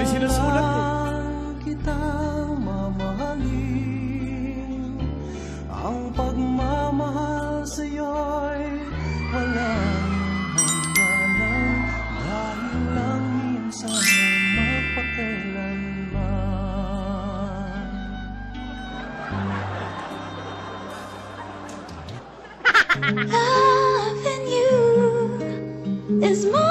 May sinusulat eh. Kita mamahalin. Ang pagmamahal sa'yo'y walang hangganan. Dahil lang minsan magpakailanman. Loving you is more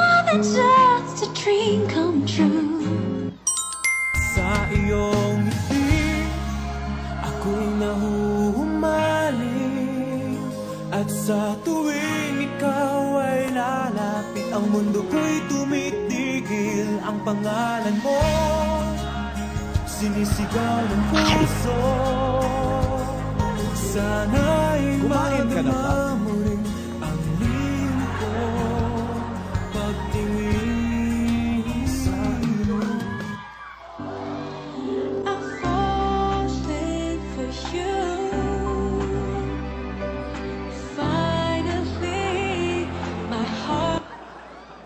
sa tuwing ikaw ay lalapit Ang mundo ko'y tumitigil. Ang pangalan mo Sinisigaw ng puso Sana'y Kumain ka na ba?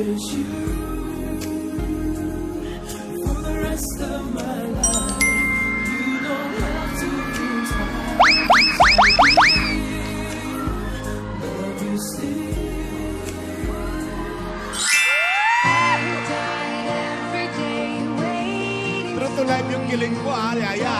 cherish you for the rest of my life. True to life yung kiling ko, ah, Yaya.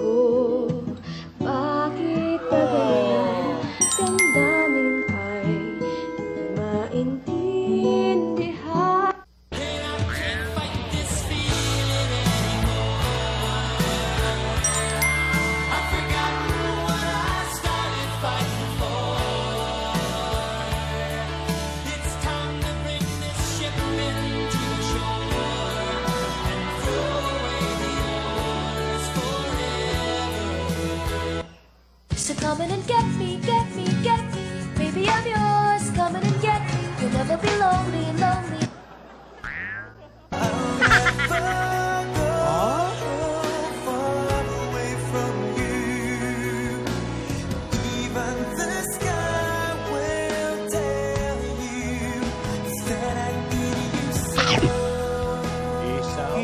In and get me, get me, get me. Baby I'm yours, come in and get me. You'll never be lonely, lonely.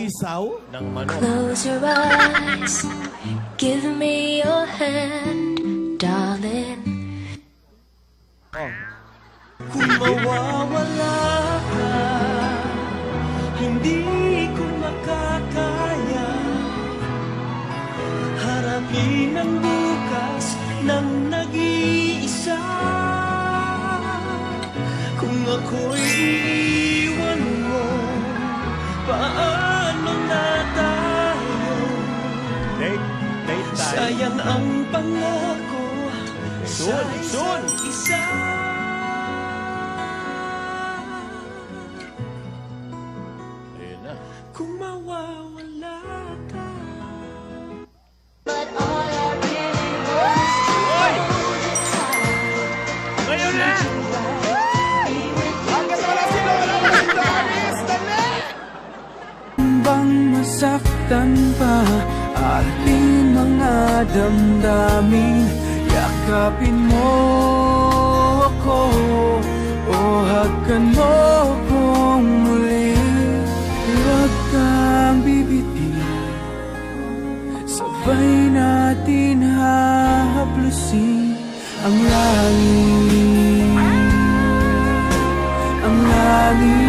Isaw? Ng manok. Close your eyes, give me your hand, Kung mawawala ka, hindi ko makakaya Harapin ang bukas ng nag-iisa Kung ako'y iiwan mo, paano na tayo? Date, date time. Sayang ang pangako Soon, soon. isa Kung mawawala ka But all I really is to Ngayon na! Hanggang wala si Lola! Wala si Doris! Dali! bang masaktan pa ating mga damdamin Yakapin mo ako o hagkan mo kong hahablusin ang langit Ang langit